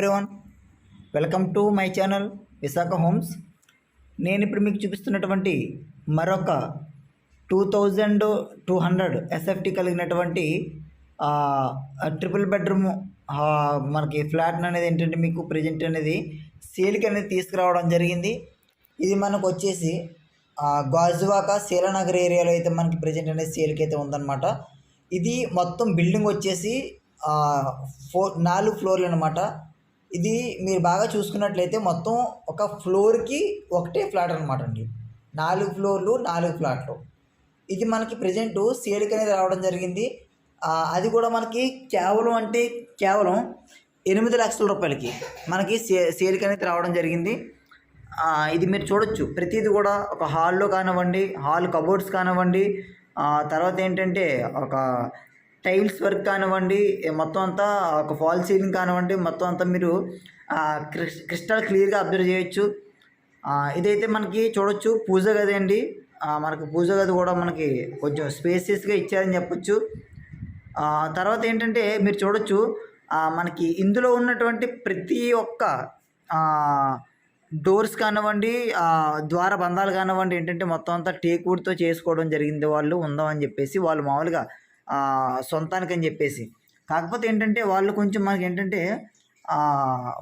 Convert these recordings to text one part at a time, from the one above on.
Everyone welcome to my channel Visakha homes నేను ఇప్పుడు మీకు చూపిస్తున్నటువంటి మరొక two thousand two hundred SFT కలిగినటువంటి ట్రిపుల్ బెడ్రూమ్ మనకి ఫ్లాట్ అనేది ఏంటంటే మీకు ప్రజెంట్ అనేది సేల్కి అనేది తీసుకురావడం జరిగింది. ఇది మనకు వచ్చేసి గాజువాక శీలనగర్ ఏరియాలో అయితే మనకి ప్రజెంట్ అనేది సేల్కి అయితే ఉందన్నమాట. ఇది మొత్తం బిల్డింగ్ వచ్చేసి ఫోర్ నాలుగు ఫ్లోర్లు అనమాట ఇది మీరు బాగా చూసుకున్నట్లయితే మొత్తం ఒక ఫ్లోర్కి ఒకటే ఫ్లాట్ అనమాట అండి. నాలుగు ఫ్లోర్లు నాలుగు ఫ్లాట్లు. ఇది మనకి ప్రజెంట్ సేల్కి అనేది రావడం జరిగింది. అది కూడా మనకి కేవలం అంటే కేవలం ఎనిమిది లక్షల రూపాయలకి మనకి సే సేల్కి అనేది రావడం జరిగింది. ఇది మీరు చూడొచ్చు. ప్రతిదీ కూడా ఒక హాల్లో కానివ్వండి హాల్ కబోర్డ్స్ కానివ్వండి తర్వాత ఏంటంటే ఒక టైల్స్ వర్క్ కానివ్వండి మొత్తం అంతా ఒక ఫాల్ సీలింగ్ కానివ్వండి మొత్తం అంతా మీరు క్రిస్ క్రిస్టల్ క్లియర్గా అబ్జర్వ్ చేయొచ్చు. ఇదైతే మనకి చూడొచ్చు పూజ గది అండి. మనకు పూజ గది కూడా మనకి కొంచెం స్పేసెస్గా ఇచ్చారని చెప్పొచ్చు. తర్వాత ఏంటంటే మీరు చూడొచ్చు మనకి ఇందులో ఉన్నటువంటి ప్రతి ఒక్క డోర్స్ కానివ్వండి ద్వార బంధాలు కానివ్వండి ఏంటంటే మొత్తం అంతా టేక్ వుడ్తో చేసుకోవడం జరిగింది వాళ్ళు ఉందామని చెప్పేసి వాళ్ళు మామూలుగా సొంతానికి అని చెప్పేసి. కాకపోతే ఏంటంటే వాళ్ళు కొంచెం మనకి ఏంటంటే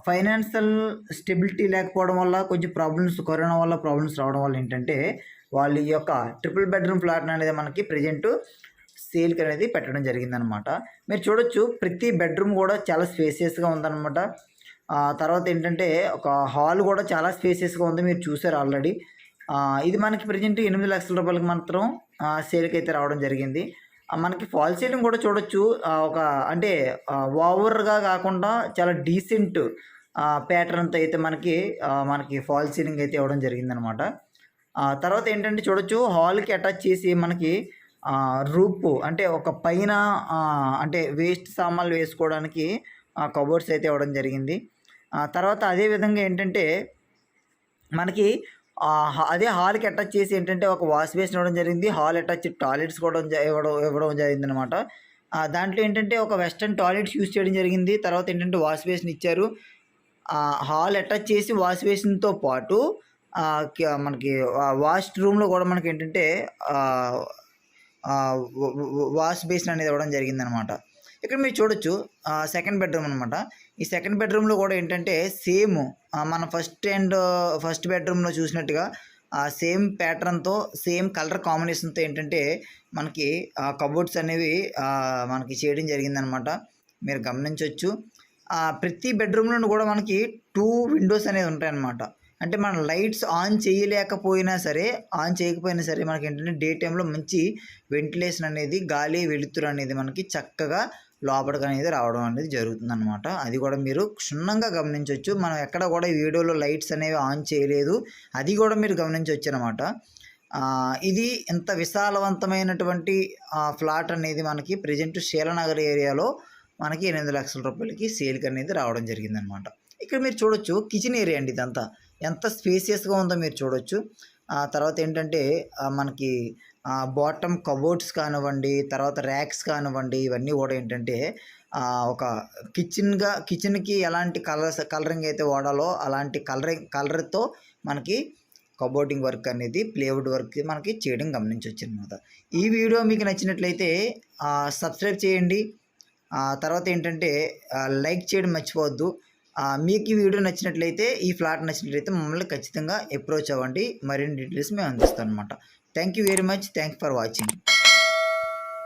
ఫైనాన్షియల్ స్టెబిలిటీ లేకపోవడం వల్ల కొంచెం ప్రాబ్లమ్స్ కరోనా వల్ల ప్రాబ్లమ్స్ రావడం వల్ల ఏంటంటే వాళ్ళు ఈ యొక్క ట్రిపుల్ బెడ్రూమ్ ఫ్లాట్ అనేది మనకి ప్రజెంట్ సేల్కి అనేది పెట్టడం జరిగిందనమాట. మీరు చూడొచ్చు ప్రతి బెడ్రూమ్ కూడా చాలా స్పేసియస్గా ఉందన్నమాట తర్వాత ఏంటంటే ఒక హాల్ కూడా చాలా స్పేసియస్గా ఉంది మీరు చూసారు ఆల్రెడీ. ఇది మనకి ప్రజెంట్ ఎనిమిది లక్షల రూపాయలకి మాత్రం సేల్కి అయితే రావడం జరిగింది. మనకి ఫాల్ సీలింగ్ కూడా చూడొచ్చు. ఒక అంటే ఓవర్గా కాకుండా చాలా డీసెంట్ ప్యాటర్న్తో అయితే మనకి మనకి ఫాల్ సీలింగ్ అయితే ఇవ్వడం జరిగిందనమాట. తర్వాత ఏంటంటే చూడొచ్చు హాల్కి అటాచ్ చేసి మనకి రూప్ అంటే ఒక పైన అంటే వేస్ట్ సామాన్లు వేసుకోవడానికి కబోర్డ్స్ అయితే ఇవ్వడం జరిగింది. తర్వాత అదే విధంగా ఏంటంటే మనకి అదే హాల్కి అటాచ్ చేసి ఏంటంటే ఒక వాష్ బేసిన్ ఇవ్వడం జరిగింది. హాల్ అటాచ్ టాయిలెట్స్ కూడా ఇవ్వడం ఇవ్వడం జరిగింది అనమాట దాంట్లో ఏంటంటే ఒక వెస్టర్న్ టాయిలెట్స్ యూస్ చేయడం జరిగింది. తర్వాత ఏంటంటే వాష్ బేసిన్ ఇచ్చారు. హాల్ అటాచ్ చేసి వాష్ బేసిన్తో పాటు మనకి వాష్ రూమ్లో కూడా మనకి ఏంటంటే వాష్ బేసిన్ అనేది ఇవ్వడం జరిగిందనమాట. ఇక్కడ మీరు చూడొచ్చు సెకండ్ బెడ్రూమ్ అనమాట ఈ సెకండ్ బెడ్రూమ్లో కూడా ఏంటంటే సేమ్ మన ఫస్ట్ అండ్ ఫస్ట్ బెడ్రూమ్లో చూసినట్టుగా ఆ సేమ్ ప్యాటర్న్తో సేమ్ కలర్ కాంబినేషన్తో ఏంటంటే మనకి కబోర్డ్స్ అనేవి మనకి చేయడం జరిగిందనమాట మీరు గమనించవచ్చు ఆ, ప్రతి బెడ్రూమ్లో కూడా మనకి టూ విండోస్ అనేది ఉంటాయన్నమాట. అంటే మనం లైట్స్ ఆన్ చేయలేకపోయినా సరే ఆన్ చేయకపోయినా సరే మనకి ఏంటంటే డే టైంలో మంచి వెంటిలేషన్ అనేది గాలి వెలుతురు అనేది మనకి చక్కగా లోపలికి అనేది రావడం అనేది జరుగుతుంది అనమాట అది కూడా మీరు క్షుణ్ణంగా గమనించవచ్చు మనం ఎక్కడ కూడా ఈ వీడియోలో లైట్స్ అనేవి ఆన్ చేయలేదు. అది కూడా మీరు గమనించవచ్చు అనమాట ఇది ఇంత విశాలవంతమైనటువంటి ఫ్లాట్ అనేది మనకి ప్రజెంట్ శీలనగర్ ఏరియాలో మనకి ఎనిమిది లక్షల రూపాయలకి సేల్కి అనేది రావడం జరిగిందనమాట ఇక్కడ మీరు చూడొచ్చు కిచెన్ ఏరియా అండి ఇదంతా. ఎంత స్పేసియస్గా ఉందో మీరు చూడొచ్చు. ఆ తర్వాత ఏంటంటే మనకి బాటమ్ కబోర్డ్స్ కానివ్వండి తర్వాత ర్యాక్స్ కానివ్వండి ఇవన్నీ కూడా ఏంటంటే ఒక కిచెన్గా కిచెన్కి ఎలాంటి కలర్స్ కలరింగ్ అయితే వాడాలో అలాంటి కలరింగ్ కలర్తో మనకి కబోర్డింగ్ వర్క్ అనేది ప్లేవుడ్ వర్క్ మనకి చేయడం గమనించవచ్చు అనమాట ఈ వీడియో మీకు నచ్చినట్లయితే సబ్స్క్రైబ్ చేయండి. తర్వాత ఏంటంటే లైక్ చేయడం మర్చిపోవద్దు. మీకు ఈ వీడియో నచ్చినట్లయితే ఈ ఫ్లాట్ నచ్చినట్లయితే మమ్మల్ని ఖచ్చితంగా అప్రోచ్ అవ్వండి. మరిన్ని డీటెయిల్స్ మేము అందిస్తాం అనమాట thank you very much thank for watching